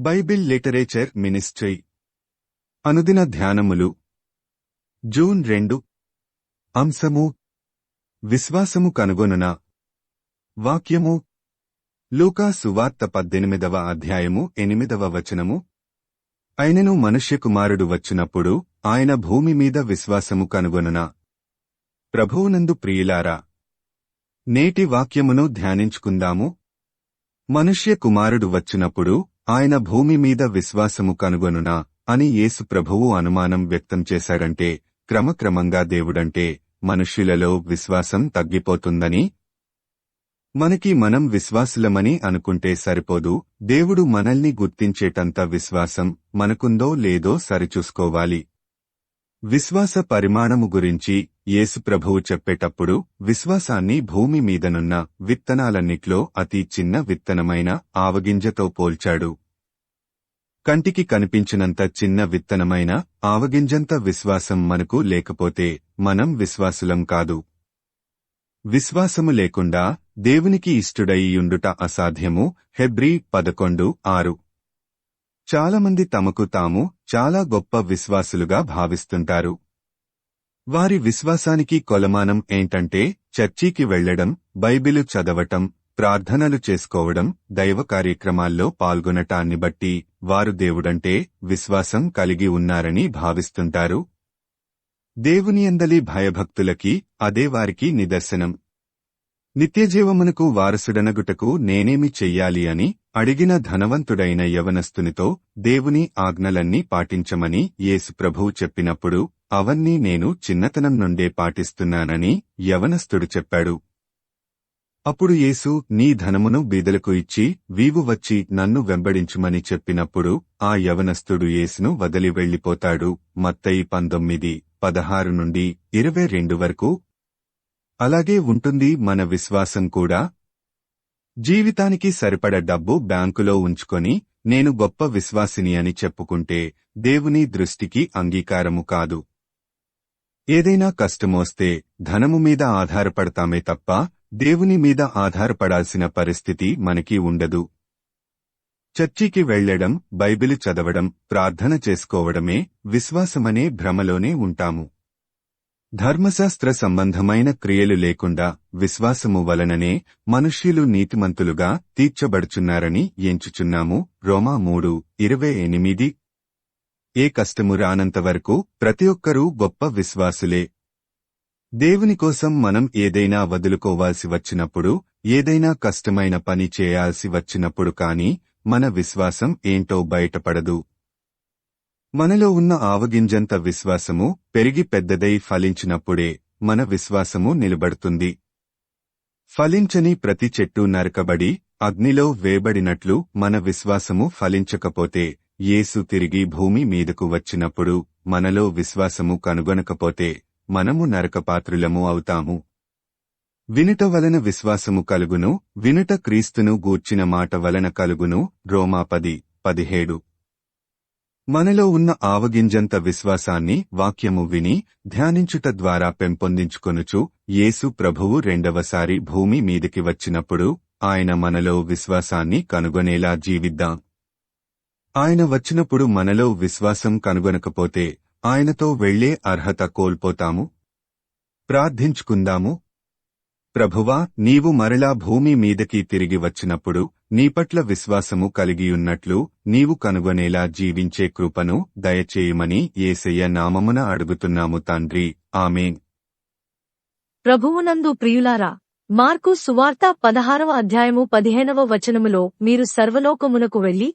Bible literature ministry. అనుదిన ధ్యానములు. June రెండు. అంశము. విశ్వాసము కనుగొనున. వాక్యము. లూకా సువార్త పద్దెనిమిదవ అధ్యాయము ఎనిమిదవ వచనము. అయినను మనుష్య కుమారుడు వచ్చినప్పుడు ఆయన భూమి మీద విశ్వాసము కనుగొనున. ప్రభువునందు ప్రియులారా. నేటి వాక్యమును ధ్యానించుకుందాము. మనుష్య కుమారుడు వచ్చినప్పుడు ఆయన భూమి మీద విశ్వాసము కనుగొనునా అని యేసు ప్రభువు అనుమానం వ్యక్తం చేశాడంటే క్రమక్రమంగా దేవుడంటే మనుష్యులలో విశ్వాసం తగ్గిపోతుందని? మనకి మనం విశ్వాసులమని అనుకుంటే సరిపోదు దేవుడు మనల్ని గుర్తించేటంత విశ్వాసం మనకుందో లేదో సరిచూసుకోవాలి. విశ్వాస పరిమాణము గురించి ప్రభువు చెప్పేటప్పుడు విశ్వాసాన్ని భూమి మీదనున్న విత్తనాలన్నిట్లో అతి చిన్న విత్తనమైన ఆవగింజతో పోల్చాడు. కంటికి కనిపించినంత చిన్న విత్తనమైన ఆవగింజంత విశ్వాసం మనకు లేకపోతే మనం విశ్వాసులం కాదు. విశ్వాసము లేకుండా దేవునికి ఇష్టుడయియుండుట అసాధ్యము. హెబ్రీ పదకొండు ఆరు. చాలామంది తమకు తాము చాలా గొప్ప విశ్వాసులుగా భావిస్తుంటారు. వారి విశ్వాసానికి కొలమానం ఏంటంటే చర్చికి వెళ్ళడం బైబిలు చదవటం ప్రార్థనలు చేసుకోవడం దైవ కార్యక్రమాల్లో పాల్గొనటాన్ని బట్టి వారు దేవుడంటే విశ్వాసం కలిగి ఉన్నారని భావిస్తుంటారు. దేవుని అందలి భయభక్తులకి అదే వారికి నిదర్శనం. నిత్యజీవమునకు వారసుడనగుటకు నేనేమి చెయ్యాలి అని అడిగిన ధనవంతుడైన యవనస్తునితో దేవుని ఆజ్ఞలన్నీ పాటించమని యేసుప్రభువు చెప్పినప్పుడు అవన్నీ నేను చిన్నతనం నుండే పాటిస్తున్నానని యవనస్థుడు చెప్పాడు. అప్పుడు యేసు నీ ధనమును బీదలకు ఇచ్చి వీవు వచ్చి నన్ను వెంబడించుమని చెప్పినప్పుడు ఆ యవనస్థుడు యేసును వదిలి వెళ్ళిపోతాడు మత్తయి పంతొమ్మిది పదహారు నుండి ఇరవై రెండు వరకు. అలాగే ఉంటుంది మన విశ్వాసం కూడా. జీవితానికి సరిపడ డబ్బు బ్యాంకులో ఉంచుకొని నేను గొప్ప విశ్వాసిని అని చెప్పుకుంటే దేవుని దృష్టికి అంగీకారము కాదు. ఏదైనా కష్టమొస్తే ధనము మీద ఆధారపడతామే తప్ప దేవుని మీద ఆధారపడాల్సిన పరిస్థితి మనకి ఉండదు. చర్చికి వెళ్ళడం బైబిలు చదవడం ప్రార్థన చేసుకోవడమే విశ్వాసమనే భ్రమలోనే ఉంటాము. ధర్మశాస్త్ర సంబంధమైన క్రియలు లేకుండా విశ్వాసము వలననే మనుష్యులు నీతిమంతులుగా తీర్చబడుచున్నారని ఎంచుచున్నాము. రోమా మూడు ఇరవై ఎనిమిది ఏ కష్టము రానంతవరకు ప్రతి ఒక్కరూ గొప్ప విశ్వాసులే. దేవుని కోసం మనం ఏదైనా వదులుకోవాల్సి వచ్చినప్పుడు ఏదైనా కష్టమైన పని చేయాల్సి వచ్చినప్పుడు కాని మన విశ్వాసం ఏంటో బయటపడదు. మనలో ఉన్న ఆవగింజంత విశ్వాసము పెరిగి పెద్దదై ఫలించినప్పుడే మన విశ్వాసము నిలబడుతుంది. ఫలించని ప్రతి చెట్టు నరకబడి అగ్నిలో వేబడినట్లు మన విశ్వాసము ఫలించకపోతే యేసు తిరిగి భూమి మీదకు వచ్చినప్పుడు మనలో విశ్వాసము కనుగొనకపోతే మనము నరకపాత్రులము అవుతాము. వినుట వలన విశ్వాసము కలుగును వినుట క్రీస్తును గూర్చిన మాట వలన కలుగును రోమాపది పదిహేడు. మనలో ఉన్న ఆవగింజంత విశ్వాసాన్ని వాక్యము విని ధ్యానించుట ద్వారా పెంపొందించుకొనుచు యేసు ప్రభువు రెండవసారి భూమి మీదికి వచ్చినప్పుడు ఆయన మనలో విశ్వాసాన్ని కనుగొనేలా జీవిద్దాం. ఆయన వచ్చినప్పుడు మనలో విశ్వాసం కనుగొనకపోతే ఆయనతో వెళ్ళే అర్హత కోల్పోతాము? ప్రార్థించుకుందాము? ప్రభువా నీవు మరలా భూమి మీదకి తిరిగి వచ్చినప్పుడు నీపట్ల విశ్వాసము కలిగియున్నట్లు నీవు కనుగొనేలా జీవించే కృపను దయచేయమని ఏసయ్య నామమున అడుగుతున్నాము తండ్రి. ఆమెన్. ప్రభువునందు ప్రియులారా మార్కు సువార్త పదహారవ అధ్యాయము పదిహేనవ వచనములో మీరు సర్వలోకమునకు వెళ్ళి